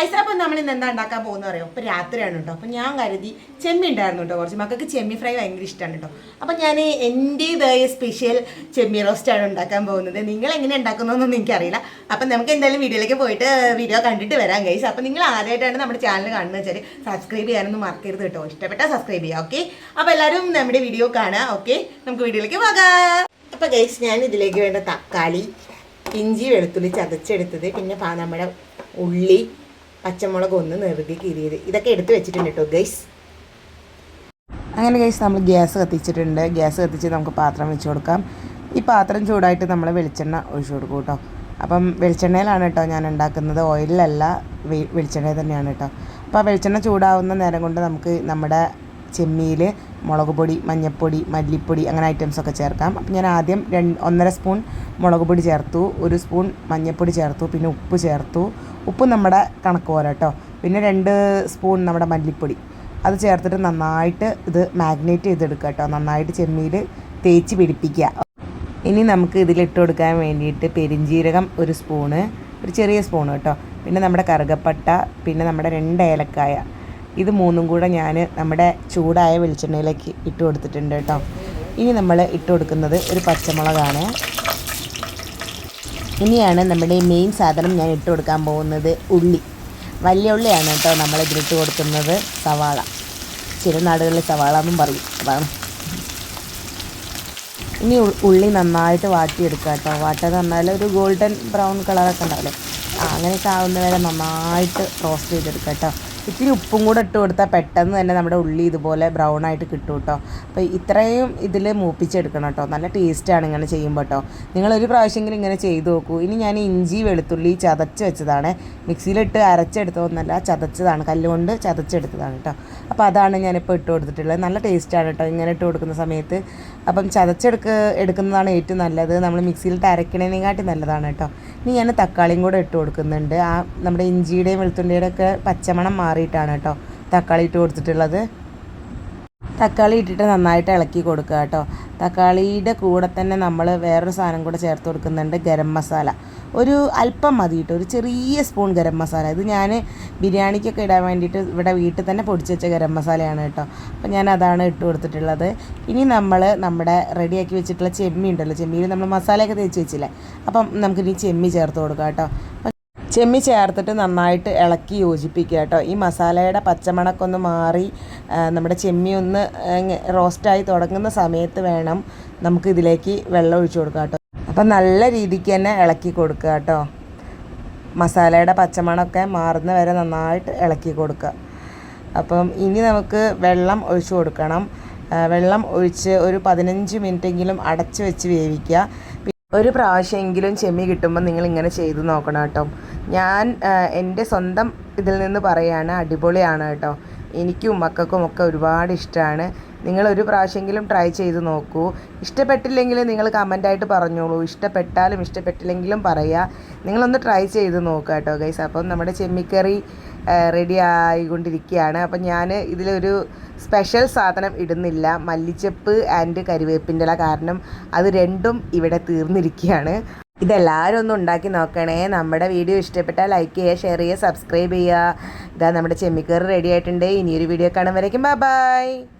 Guys അപ്പം നമ്മൾ ഇന്ന് എന്താ ഉണ്ടാക്കാൻ പോകുന്ന അറിയോ? ഇപ്പം രാത്രിയാണ് കേട്ടോ. അപ്പം ഞാൻ കരുതി ചെമ്മി ഉണ്ടായിരുന്നു കേട്ടോ. കുറച്ച് മക്കൾക്ക് ചെമ്മി ഫ്രൈ ഭയങ്കര ഇഷ്ടമാണ് കേട്ടോ. അപ്പം ഞാൻ എന്റേതായ സ്പെഷ്യൽ ചെമ്മി റോസ്റ്റാണ് ഉണ്ടാക്കാൻ പോകുന്നത്. നിങ്ങൾ എങ്ങനെ ഉണ്ടാക്കുന്നതെന്നൊന്നും എനിക്കറിയില്ല അപ്പം നമുക്ക് എന്തായാലും വീഡിയോയിലേക്ക് പോയിട്ട് വീഡിയോ കണ്ടിട്ട് വരാം ഗൈസ് അപ്പം നിങ്ങൾ ആദ്യമായിട്ടാണ് നമ്മുടെ ചാനൽ കാണുന്നത് വെച്ചാൽ സബ്സ്ക്രൈബ് ചെയ്യാനൊന്നും മറക്കരുത് കേട്ടോ. ഇഷ്ടപ്പെട്ടാൽ സബ്സ്ക്രൈബ് ചെയ്യാം ഓക്കെ അപ്പോൾ എല്ലാവരും നമ്മുടെ വീഡിയോ കാണുക ഓക്കെ നമുക്ക് വീഡിയോയിലേക്ക് പോകാം. അപ്പോൾ ഗൈസ് ഞാൻ ഇതിലേക്ക് വേണ്ട തക്കാളി ഇഞ്ചി വെളുത്തുള്ളി ചതച്ചെടുത്തത് പിന്നെ നമ്മുടെ ഉള്ളി പച്ചമുളക് ഒന്ന് നെറുകി കീറിയത്. ഇതൊക്കെ എടുത്ത് വെച്ചിട്ടുണ്ട് കേട്ടോ ഗൈസ് അങ്ങനെ ഗൈസ് നമ്മൾ ഗ്യാസ് കത്തിച്ചിട്ടുണ്ട്. ഗ്യാസ് കത്തിച്ച് നമുക്ക് പാത്രം വെച്ച് കൊടുക്കാം. ഈ പാത്രം ചൂടായിട്ട് നമ്മൾ വെളിച്ചെണ്ണ ഒഴിച്ചു കൊടുക്കും കേട്ടോ അപ്പം വെളിച്ചെണ്ണയിലാണ് കേട്ടോ ഞാൻ ഉണ്ടാക്കുന്നത്. ഓയിലല്ല വെളിച്ചെണ്ണയിൽ തന്നെയാണ് കേട്ടോ അപ്പോൾ ആ വെളിച്ചെണ്ണ ചൂടാവുന്ന നേരം കൊണ്ട് നമുക്ക് നമ്മുടെ ചെമ്മിയിൽ മുളക് പൊടി മഞ്ഞൾപ്പൊടി മല്ലിപ്പൊടി അങ്ങനെ ഐറ്റംസ് ഒക്കെ ചേർക്കാം. അപ്പം ഞാൻ ആദ്യം രണ്ട് ഒന്നര സ്പൂൺ മുളക് പൊടി ചേർത്തു ഒരു സ്പൂൺ മഞ്ഞൾപ്പൊടി ചേർത്തു പിന്നെ ഉപ്പ് ചേർത്തു. ഉപ്പ് നമ്മുടെ കണക്ക് പോലെ കേട്ടോ പിന്നെ രണ്ട് സ്പൂൺ നമ്മുടെ മല്ലിപ്പൊടി. അത് ചേർത്തിട്ട് നന്നായിട്ട് ഇത് മാഗ്നേറ്റ് ചെയ്തെടുക്കുക കേട്ടോ നന്നായിട്ട് ചെമ്മിയിൽ തേച്ച് പിടിപ്പിക്കുക. ഇനി നമുക്ക് ഇതിലിട്ട് കൊടുക്കാൻ വേണ്ടിയിട്ട് പെരിഞ്ജീരകം ഒരു സ്പൂണ് ഒരു ചെറിയ സ്പൂൺ കേട്ടോ പിന്നെ നമ്മുടെ കറുകപ്പട്ട പിന്നെ നമ്മുടെ രണ്ട് ഏലക്കായ. ഇത് മൂന്നും കൂടെ ഞാൻ നമ്മുടെ ചൂടായ വെളിച്ചെണ്ണയിലേക്ക് ഇട്ട് കൊടുത്തിട്ടുണ്ട് കേട്ടോ. ഇനി നമ്മൾ ഇട്ട് കൊടുക്കുന്നത് ഒരു പച്ചമുളകാണ്. ഇനിയാണ് നമ്മുടെ മെയിൻ സാധനം ഞാൻ ഇട്ട് കൊടുക്കാൻ പോകുന്നത് ഉള്ളി. വലിയ ഉള്ളിയാണ് കേട്ടോ നമ്മൾ ഇതിലിട്ട് കൊടുക്കുന്നത് സവാള. ചില നാടുകളിൽ സവാള എന്നും പറയും. അതാണ്. ഇനി ഉള്ളി നന്നായിട്ട് വാട്ടിയെടുക്കുക കേട്ടോ. വാട്ടെന്ന് പറഞ്ഞാൽ ഒരു ഗോൾഡൻ ബ്രൗൺ കളറൊക്കെ ഉണ്ടാവില്ലേ? അങ്ങനെയൊക്കെ ആവുന്നവരെ നന്നായിട്ട് റോസ്റ്റ് ചെയ്തെടുക്കുക കേട്ടോ. ഇത്തിരി ഉപ്പും കൂടെ ഇട്ട് കൊടുത്താൽ പെട്ടെന്ന് തന്നെ നമ്മുടെ ഉള്ളി ഇതുപോലെ ബ്രൗൺ ആയിട്ട് കിട്ടും കേട്ടോ അപ്പോൾ ഇത്രയും ഇതിൽ മൂപ്പിച്ചെടുക്കണം കേട്ടോ നല്ല ടേസ്റ്റാണ് ഇങ്ങനെ ചെയ്യുമ്പോൾ കേട്ടോ നിങ്ങളൊരു പ്രാവശ്യമെങ്കിലും ഇങ്ങനെ ചെയ്ത് നോക്കൂ. ഇനി ഞാൻ ഇഞ്ചി വെളുത്തുള്ളി ചതച്ച് വെച്ചതാണ്. മിക്സിയിലിട്ട് അരച്ചെടുത്തതൊന്നല്ല ചതച്ചതാണ്. കല്ലുകൊണ്ട് ചതച്ചെടുത്തതാണ് കേട്ടോ അപ്പോൾ അതാണ് ഞാനിപ്പോൾ ഇട്ട് കൊടുത്തിട്ടുള്ളത്. നല്ല ടേസ്റ്റാണ് കേട്ടോ ഇങ്ങനെ ഇട്ട് കൊടുക്കുന്ന സമയത്ത്. അപ്പം ചതച്ചെടുക്ക എടുക്കുന്നതാണ് ഏറ്റവും നല്ലത്. നമ്മൾ മിക്സിയിലിട്ട് അരക്കണേനെക്കാട്ടി നല്ലതാണ് കേട്ടോ ഇനി ഞാൻ തക്കാളിയും കൂടെ ഇട്ട് കൊടുക്കുന്നുണ്ട്. ആ നമ്മുടെ ഇഞ്ചിയുടെയും വെളുത്തുള്ളിയുടെയൊക്കെ പച്ചമണം മാറിയിട്ടാണ് കേട്ടോ. തക്കാളി ഇട്ട് കൊടുത്തിട്ടുള്ളത്. തക്കാളി ഇട്ടിട്ട് നന്നായിട്ട് ഇളക്കി കൊടുക്കുക കേട്ടോ. തക്കാളിയുടെ കൂടെ തന്നെ നമ്മൾ വേറൊരു സാധനം കൂടെ ചേർത്ത് കൊടുക്കുന്നുണ്ട് ഗരം മസാല. ഒരു അല്പം മതി കേട്ടോ. ഒരു ചെറിയ സ്പൂൺ ഗരം മസാല. ഇത് ഞാൻ ബിരിയാണിക്കൊക്കെ ഇടാൻ വേണ്ടിയിട്ട് ഇവിടെ വീട്ടിൽ തന്നെ പൊടിച്ച് വെച്ച ഗരം മസാലയാണ് കേട്ടോ. അപ്പോൾ ഞാൻ അതാണ് ഇട്ട് കൊടുത്തിട്ടുള്ളത്. ഇനി നമ്മൾ നമ്മുടെ റെഡിയാക്കി വെച്ചിട്ടുള്ള ചെമ്മി ഉണ്ടല്ലോ. ചെമ്മിയിൽ നമ്മൾ മസാലയൊക്കെ തേച്ച് വെച്ചില്ലേ? അപ്പം നമുക്കിനി ചെമ്മി ചേർത്ത് കൊടുക്കാം കേട്ടോ. ചെമ്മി ചേർത്തിട്ട് നന്നായിട്ട് ഇളക്കി യോജിപ്പിക്കുക കേട്ടോ. ഈ മസാലയുടെ പച്ചമണക്കൊന്ന് മാറി നമ്മുടെ ചെമ്മി ഒന്ന് റോസ്റ്റായി തുടങ്ങുന്ന സമയത്ത് വേണം നമുക്ക് ഇതിലേക്ക് വെള്ളം ഒഴിച്ചു കൊടുക്കാം കേട്ടോ. അപ്പം നല്ല രീതിക്ക് തന്നെ ഇളക്കി കൊടുക്കുക കേട്ടോ. മസാലയുടെ പച്ചമണമൊക്കെ മാറുന്ന വരെ നന്നായിട്ട് ഇളക്കി കൊടുക്കുക. അപ്പം ഇനി നമുക്ക് വെള്ളം ഒഴിച്ചു കൊടുക്കണം. വെള്ളം ഒഴിച്ച് ഒരു പതിനഞ്ച് മിനിറ്റെങ്കിലും അടച്ച് വെച്ച് വേവിക്കുക. ഒരു പ്രാവശ്യമെങ്കിലും ചെമ്മി കിട്ടുമ്പോൾ നിങ്ങൾ ഇങ്ങനെ ചെയ്ത് നോക്കണം കേട്ടോ. ഞാൻ എന്റെ സ്വന്തം ഇതിൽ നിന്ന് പറയാണ് അടിപൊളിയാണ് കേട്ടോ. എനിക്കും മക്കൾക്കും ഒക്കെ ഒരുപാട് ഇഷ്ടമാണ് നിങ്ങൾ ഒരു പ്രാവശ്യമെങ്കിലും ട്രൈ ചെയ്ത് നോക്കൂ. ഇഷ്ടപ്പെട്ടില്ലെങ്കിൽ നിങ്ങൾ കമന്റായിട്ട് പറഞ്ഞോളൂ. ഇഷ്ടപ്പെട്ടാലും ഇഷ്ടപ്പെട്ടില്ലെങ്കിലും പറയുക നിങ്ങളൊന്ന് ട്രൈ ചെയ്ത് നോക്കുക കേട്ടോ ഗൈസ് അപ്പം നമ്മുടെ ചെമ്മിക്കറി റെഡി ആയിക്കൊണ്ടിരിക്കുകയാണ്. അപ്പം ഞാൻ ഇതിലൊരു സ്പെഷ്യൽ സാധനം ഇടുന്നില്ല. മല്ലിച്ചപ്പ് ആൻഡ് കരിവേപ്പിന്റെ ഇല കാരണം അത് രണ്ടും ഇവിടെ തീർന്നിരിക്കുകയാണ്. ഇതെല്ലാവരും ഒന്ന് ഉണ്ടാക്കി നോക്കണേ. നമ്മുടെ വീഡിയോ ഇഷ്ടപ്പെട്ടാൽ ലൈക്ക് ചെയ്യുക ഷെയർ ചെയ്യുക സബ്സ്ക്രൈബ് ചെയ്യുക. ഇതാ നമ്മുടെ ചെമ്മിക്കറി റെഡി ആയിട്ടുണ്ട്. ഇനിയൊരു വീഡിയോ കാണുമ്പോഴേക്കും ബൈ ബൈ